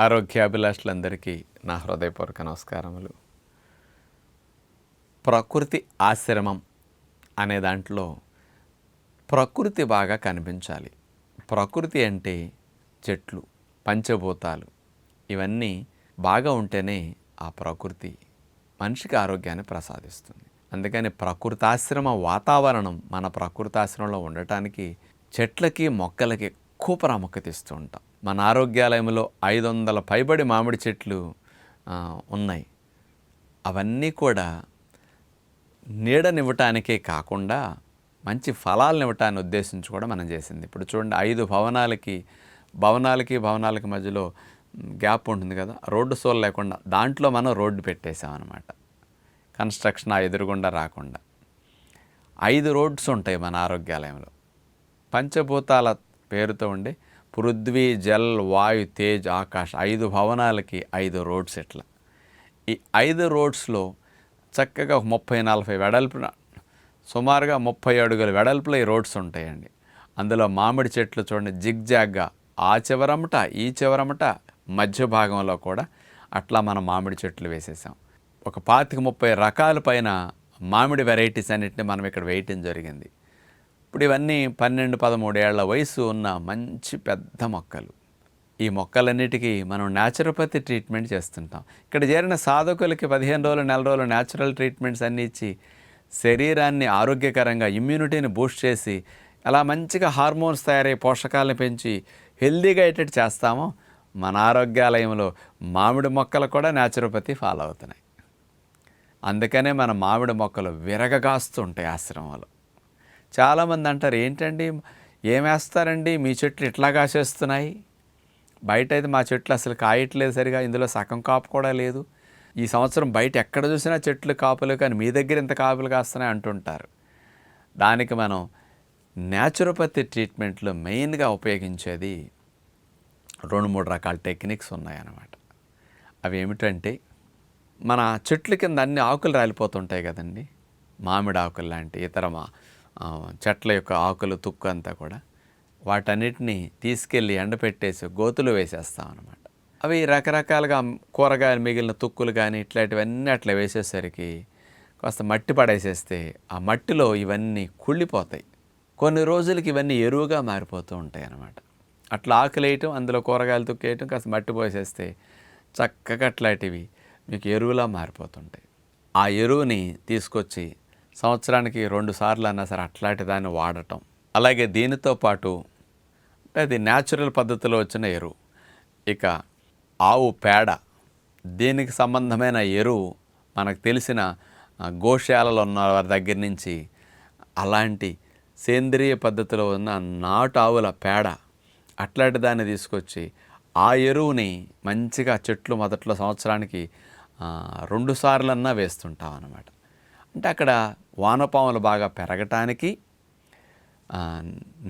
ఆరోగ్యాభిలాషులందరికీ నా హృదయపూర్వక నమస్కారములు. ప్రకృతి ఆశ్రమం అనే దాంట్లో ప్రకృతి బాగా కనిపించాలి. ప్రకృతి అంటే చెట్లు పంచభూతాలు ఇవన్నీ బాగా ఉంటేనే ఆ ప్రకృతి మనిషికి ఆరోగ్యాన్ని ప్రసాదిస్తుంది. అందుకని ప్రకృతాశ్రమ వాతావరణం మన ప్రకృతాశ్రమంలో ఉండటానికి చెట్లకి మొక్కలకి ఎక్కువ ప్రాముఖ్యత ఇస్తూ ఉంటాం. మన ఆరోగ్యాలయంలో ఐదు వందల పైబడి మామిడి చెట్లు ఉన్నాయి. అవన్నీ కూడా నీడనివ్వటానికే కాకుండా మంచి ఫలాలను ఇవ్వటాన్ని ఉద్దేశించి కూడా మనం చేసింది. ఇప్పుడు చూడండి ఐదు భవనాలకి భవనాలకి భవనాలకి మధ్యలో గ్యాప్ ఉంటుంది కదా రోడ్డు సోల్ లేకుండా దాంట్లో మనం రోడ్డు పెట్టేసామన్నమాట కన్స్ట్రక్షన్ ఆ ఎదురుగుండా రాకుండా. ఐదు రోడ్స్ ఉంటాయి మన ఆరోగ్యాలయంలో. పంచభూతాల పేరుతో ఉండి పృథ్వీ జల్ వాయు తేజ్ ఆకాశ్ ఐదు భవనాలకి ఐదు రోడ్స్ ఇట్లా. ఈ ఐదు రోడ్స్లో చక్కగా ముప్పై నలభై వెడల్పున సుమారుగా ముప్పై అడుగుల వెడల్పులో ఈ రోడ్స్ ఉంటాయండి. అందులో మామిడి చెట్లు చూడండి జిగ్జాగ్గా ఆ చివరమట ఈ చివరమట మధ్య భాగంలో కూడా అట్లా మనం మామిడి చెట్లు వేసేసాం. ఒక పాతిక ముప్పై రకాల పైన మామిడి వెరైటీస్ అన్నిటిని మనం ఇక్కడ వేయటం జరిగింది. ఇప్పుడు ఇవన్నీ పన్నెండు పదమూడేళ్ళ వయసు ఉన్న మంచి పెద్ద మొక్కలు. ఈ మొక్కలన్నిటికీ మనం న్యాచురోపతి ట్రీట్మెంట్ చేస్తుంటాం. ఇక్కడ చేరిన సాధకులకి పదిహేను రోజులు నెల రోజులు న్యాచురల్ ట్రీట్మెంట్స్ అన్నీ ఇచ్చి శరీరాన్ని ఆరోగ్యకరంగా ఇమ్యూనిటీని బూస్ట్ చేసి అలా మంచిగా హార్మోన్స్ తయారై పోషకాలను పెంచి హెల్దీగా అయ్యేటట్టు చేస్తామో మన ఆరోగ్యాలయంలో మామిడి మొక్కలు కూడా న్యాచురోపతి ఫాలో అవుతున్నాయి. అందుకనే మన మామిడి మొక్కలు విరగగాస్తుంటాయి ఆశ్రమంలో. చాలామంది అంటారు ఏంటండి? ఏమేస్తారండి మీ చెట్లు ఇట్లా కాసేస్తున్నాయి. బయట అయితే మా చెట్లు అసలు కాయట్లేదు సరిగా ఇందులో సగం కాపు కూడా లేదు. ఈ సంవత్సరం బయట ఎక్కడ చూసినా చెట్లు కాపులు కానీ మీ దగ్గర ఇంత కాపులు కాస్తున్నాయి అంటుంటారు. దానికి మనం న్యాచురోపతి ట్రీట్మెంట్లో మెయిన్గా ఉపయోగించేది రెండు మూడు రకాల టెక్నిక్స్ ఉన్నాయన్నమాట. అవి ఏమిటంటే మన చెట్ల కింద అన్ని ఆకులు రాలిపోతుంటాయి కదండి. మామిడి ఆకులు లాంటి ఇతర మా చెట్ల యొక్క ఆకులు తుక్కు అంతా కూడా వాటన్నిటిని తీసుకెళ్ళి ఎండపెట్టేసి గోతులు వేసేస్తాం అనమాట అవి రకరకాలుగా కూరగాయలు మిగిలిన తుక్కులు కానీ ఇట్లాంటివన్నీ అట్లా వేసేసరికి కాస్త మట్టి పడేసేస్తే ఆ మట్టిలో ఇవన్నీ కుళ్ళిపోతాయి. కొన్ని రోజులకి ఇవన్నీ ఎరువుగా మారిపోతూ ఉంటాయి అన్నమాట. అట్లా ఆకులు వేయటం అందులో కూరగాయలు తుక్కేయటం కాస్త మట్టి పోసేస్తే చక్కగా అట్లాంటివి మీకు ఎరువులా మారిపోతుంటాయి. ఆ ఎరువుని తీసుకొచ్చి సంవత్సరానికి రెండు సార్లు అన్నా సరే అట్లాంటి దాన్ని వాడటం. అలాగే దీనితో పాటు అంటే అది న్యాచురల్ పద్ధతిలో వచ్చిన ఎరువు. ఇక ఆవు పేడ దీనికి సంబంధమైన ఎరువు మనకు తెలిసిన గోశాలలో ఉన్న వారి దగ్గర నుంచి అలాంటి సేంద్రియ పద్ధతిలో ఉన్న నాటు ఆవుల పేడ అట్లాంటి దాన్ని తీసుకొచ్చి ఆ ఎరువుని మంచిగా చెట్లు మొదట్లో సంవత్సరానికి రెండు సార్లన్నా వేస్తుంటాం అన్నమాట అంటే అక్కడ వానపాములు బాగా పెరగటానికి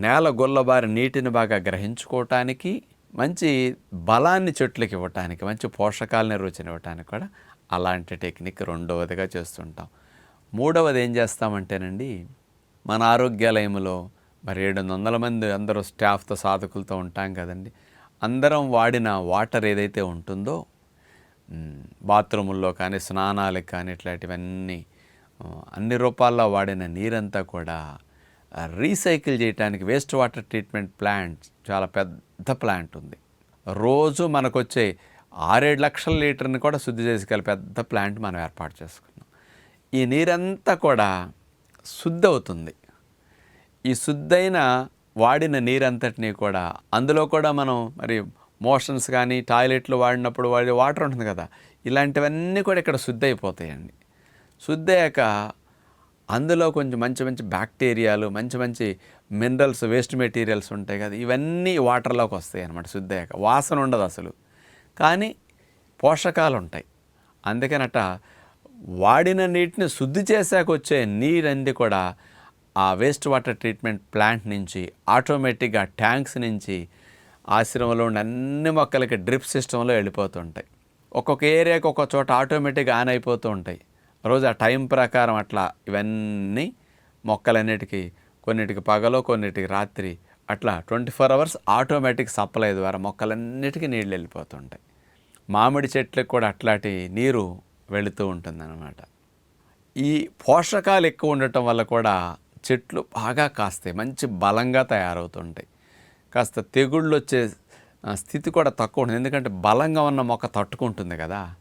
నేల గొల్లబారి నీటిని బాగా గ్రహించుకోవటానికి మంచి బలాన్ని చెట్లకి ఇవ్వటానికి మంచి పోషకాలని రుచిని ఇవ్వటానికి కూడా అలాంటి టెక్నిక్ రెండవదిగా చేస్తుంటాం. మూడవది ఏం చేస్తామంటేనండి మన ఆరోగ్యాలయంలో మరి ఏడు వందల మంది అందరూ స్టాఫ్తో సాధకులతో ఉంటాం కదండి. అందరం వాడిన వాటర్ ఏదైతే ఉంటుందో బాత్రూముల్లో కానీ స్నానాలకు కానీ ఇట్లాంటివన్నీ అన్ని రూపాల్లో వాడిన నీరంతా కూడా రీసైకిల్ చేయడానికి వేస్ట్ వాటర్ ట్రీట్మెంట్ ప్లాంట్ చాలా పెద్ద ప్లాంట్ ఉంది. రోజు మనకు వచ్చే ఆరేడు లక్షల లీటర్ని కూడా శుద్ధి చేసుకెళ్ళి పెద్ద ప్లాంట్ మనం ఏర్పాటు చేసుకున్నాం. ఈ నీరంతా కూడా శుద్ధి అవుతుంది. ఈ శుద్ధైన వాడిన నీరంతటినీ కూడా అందులో కూడా మనం మరి మోషన్స్ కానీ టాయిలెట్లు వాడినప్పుడు వాడే వాటర్ ఉంటుంది కదా ఇలాంటివన్నీ కూడా ఇక్కడ శుద్ధి అయిపోతాయండి. శుద్ధి అయ్యాక అందులో కొంచెం మంచి మంచి బ్యాక్టీరియాలు మంచి మంచి మినరల్స్ వేస్ట్ మెటీరియల్స్ ఉంటాయి కదా ఇవన్నీ వాటర్లోకి వస్తాయి అన్నమాట శుద్ధి అయ్యాక వాసన ఉండదు అసలు. కానీ పోషకాలు ఉంటాయి. అందుకనట వాడిన నీటిని శుద్ధి చేశాక వచ్చే నీరంది కూడా ఆ వేస్ట్ వాటర్ ట్రీట్మెంట్ ప్లాంట్ నుంచి ఆటోమేటిక్గా ట్యాంక్స్ నుంచి ఆశ్రమంలో ఉన్న అన్ని మొక్కలకి డ్రిప్ సిస్టంలో వెళ్ళిపోతుంటాయి. ఒక్కొక్క ఏరియాకి ఒక్కొక్క చోట ఆటోమేటిక్గా ఆన్ అయిపోతూ ఉంటాయి. రోజు ఆ టైం ప్రకారం అట్లా ఇవన్నీ మొక్కలన్నిటికీ కొన్నిటికి పగలో కొన్నిటికి రాత్రి అట్లా twenty four hours automatic supply ద్వారా మొక్కలన్నిటికీ నీళ్ళు వెళ్ళిపోతుంటాయి. మామిడి చెట్లకు కూడా అట్లాంటి నీరు వెళుతూ ఉంటుందన్నమాట. ఈ పోషకాలు ఎక్కువ ఉండటం వల్ల కూడా చెట్లు బాగా కాస్తాయి మంచి బలంగా తయారవుతుంటాయి. కాస్త తెగుళ్ళు వచ్చే స్థితి కూడా తక్కువ ఉంటుంది. ఎందుకంటే బలంగా ఉన్న మొక్క తట్టుకుంటుంది కదా.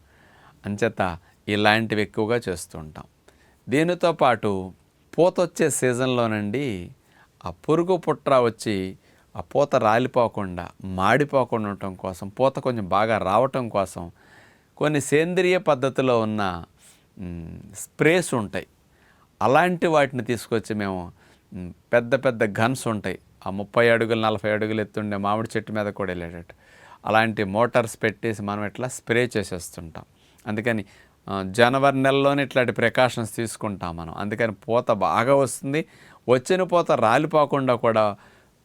అంచేత ఇలాంటివి ఎక్కువగా చేస్తుంటాం. దీనితో పాటు పూత వచ్చే సీజన్లోనండి ఆ పురుగు పుట్ర వచ్చి ఆ పూత రాలిపోకుండా మాడిపోకుండా ఉండటం కోసం పూత కొంచెం బాగా రావటం కోసం కొన్ని సేంద్రియ పద్ధతిలో ఉన్న స్ప్రేస్ ఉంటాయి. అలాంటి వాటిని తీసుకొచ్చి మేము పెద్ద పెద్ద గన్స్ ఉంటాయి. ఆ ముప్పై అడుగులు నలభై అడుగులు ఎత్తుండే మామిడి చెట్టు మీద కూడా వెళ్ళేటట్టు. అలాంటి మోటార్స్ పెట్టేసి మనం ఇట్లా స్ప్రే చేసేస్తుంటాం. అందుకని జనవరి నెలలోనే ఇట్లాంటి ప్రికాషన్స్ తీసుకుంటాం మనం. అందుకని పూత బాగా వస్తుంది. వచ్చిన పూత రాలిపోకుండా కూడా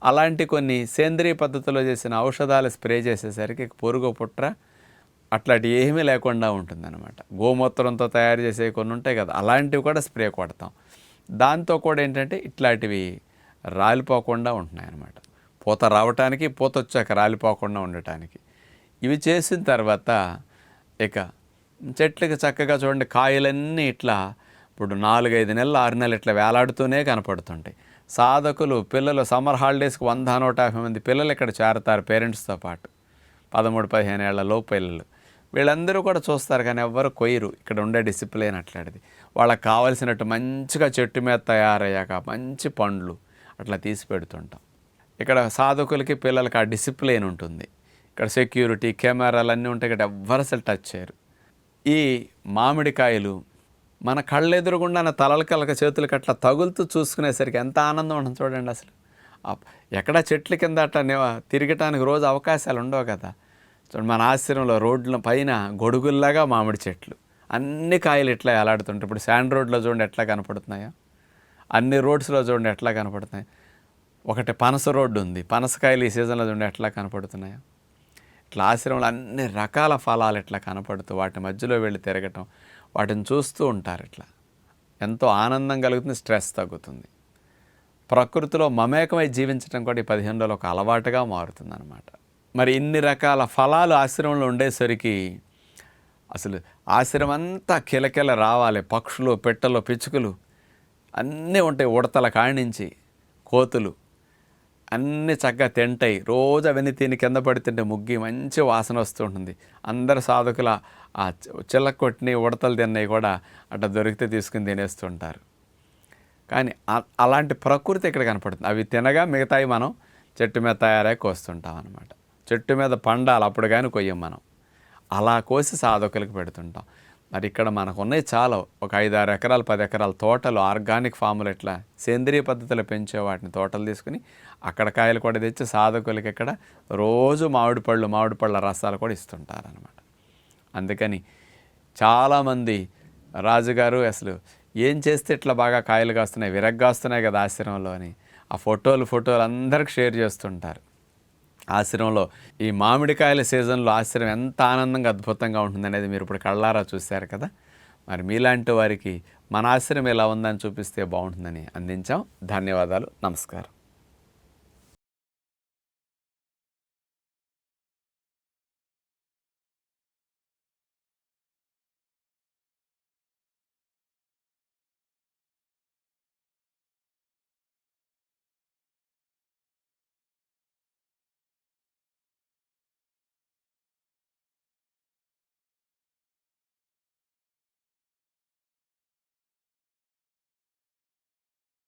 అలాంటి కొన్ని సేంద్రియ పద్ధతిలో చేసిన ఔషధాలు స్ప్రే చేసేసరికి పొరుగు పుట్ర అట్లాంటి ఏమీ లేకుండా ఉంటుందన్నమాట. గోమూత్రంతో తయారు చేసే కొన్ని ఉంటాయి కదా అలాంటివి కూడా స్ప్రే కొడతాం. దాంతో కూడా ఏంటంటే ఇట్లాంటివి రాలిపోకుండా ఉంటున్నాయి అన్నమాట పూత రావటానికి పూత వచ్చాక రాలిపోకుండా ఉండటానికి. ఇవి చేసిన తర్వాత ఇక చెట్లకి చక్కగా చూడండి కాయలన్నీ ఇట్లా ఇప్పుడు నాలుగైదు నెలలు ఆరు నెలలు ఇట్లా వేలాడుతూనే కనపడుతుంటాయి. సాధకులు పిల్లలు సమ్మర్ హాలిడేస్కి వంద నూట యాభై మంది పిల్లలు ఇక్కడ చేరతారు పేరెంట్స్తో పాటు. పదమూడు పదిహేను ఏళ్ళ లోపు పిల్లలు. వీళ్ళందరూ కూడా చూస్తారు కానీ ఎవ్వరు కొయ్యరు. ఇక్కడ ఉండే డిసిప్లిన్ అట్లాంటిది. వాళ్ళకి కావలసినట్టు మంచిగా చెట్టు మీద తయారయ్యాక మంచి పండ్లు అట్లా తీసి పెడుతుంటాం. ఇక్కడ సాధకులకి పిల్లలకి ఆ డిసిప్లిన్ ఉంటుంది. ఇక్కడ సెక్యూరిటీ కెమెరాలు అన్నీ ఉంటాయి. ఇక్కడ ఎవ్వరు అసలు టచ్ చేయరు. ఈ మామిడికాయలు మన కళ్ళెదురుగుండా తలలు కలక చేతులకి అట్లా తగులుతూ చూసుకునేసరికి ఎంత ఆనందం ఉంటుంది చూడండి అసలు. ఎక్కడ చెట్ల కింద అట్లా తిరగటానికి రోజు అవకాశాలు ఉండవు కదా. చూడండి మన ఆశ్రమంలో రోడ్ల పైన గొడుగుల్లాగా మామిడి చెట్లు. అన్ని కాయలు ఇట్లా ఎలాడుతుంటాయి ఇప్పుడు శాండ్ రోడ్లో చూడండి ఎట్లా కనపడుతున్నాయా. అన్ని రోడ్స్లో చూడండి ఎట్లా కనపడుతున్నాయి. ఒకటి పనస రోడ్డు ఉంది. పనసకాయలు ఈ సీజన్లో చూడండి ఎట్లా కనపడుతున్నాయా. ఇట్లా ఆశ్రమంలో అన్ని రకాల ఫలాలు ఇట్లా కనపడుతూ వాటి మధ్యలో వెళ్ళి తిరగటం వాటిని చూస్తూ ఉంటారు ఇట్లా. ఎంతో ఆనందం కలుగుతుంది స్ట్రెస్ తగ్గుతుంది. ప్రకృతిలో మమేకమై జీవించడం కూడా ఈ పదిహేను రోజులు ఒక అలవాటుగా మారుతుందన్నమాట. మరి ఇన్ని రకాల ఫలాలు ఆశ్రమంలో ఉండేసరికి అసలు ఆశ్రమం అంతా కిలకిల రావాలి. పక్షులు పెట్టలు పిచ్చుకలు అన్నీ ఉంటాయి. ఉడతల కాణించి కోతులు అన్నీ చక్కగా తింటాయి. రోజు అవన్నీ తిని కింద పడుతుంటే ముగ్గి మంచి వాసన వస్తుంటుంది అందరు సాధకుల ఆ చిల్లక కొట్టిన ఉడతలు తిన్నవి కూడా అట్లా దొరికితే తీసుకుని తినేస్తుంటారు కానీ అలాంటి ప్రకృతి ఇక్కడ కనపడుతుంది. అవి తినగా మిగతాయి మనం చెట్టు మీద తయారై కోస్తుంటాం అనమాట చెట్టు మీద పండాలి అప్పుడు కానీ కొయ్యం మనం. అలా కోసి సాధకులకు పెడుతుంటాం. మరి ఇక్కడ మనకు ఉన్నాయి చాలా ఒక ఐదు ఆరు ఎకరాలు పది ఎకరాల తోటలు ఆర్గానిక్ ఫాములు ఇట్లా సేంద్రియ పద్ధతిలో పెంచే వాటిని తోటలు తీసుకుని అక్కడ కాయలు కూడా తెచ్చి సాధకులకి ఇక్కడ రోజు మామిడి పళ్ళు మామిడి పళ్ళ రసాలు కూడా ఇస్తుంటారనమాట అందుకని చాలామంది రాజుగారు అసలు ఏం చేస్తే ఇట్లా బాగా కాయలు కాస్తున్నాయి విరగ్గాస్తున్నాయి కదా ఆశ్రమంలో అని ఆ ఫోటోలు ఫోటోలు అందరికి షేర్ చేస్తుంటారు. ఆశ్రమంలో. ఈ మామిడికాయల సీజన్లో ఆశ్రమం ఎంత ఆనందంగా అద్భుతంగా ఉంటుందనేది మీరు ఇప్పుడు కళ్ళారా చూశారు కదా? మరి మీలాంటి వారికి మన ఆశ్రమం ఎలా ఉందని చూపిస్తే బాగుంటుందని అందించాం. ధన్యవాదాలు. నమస్కారం.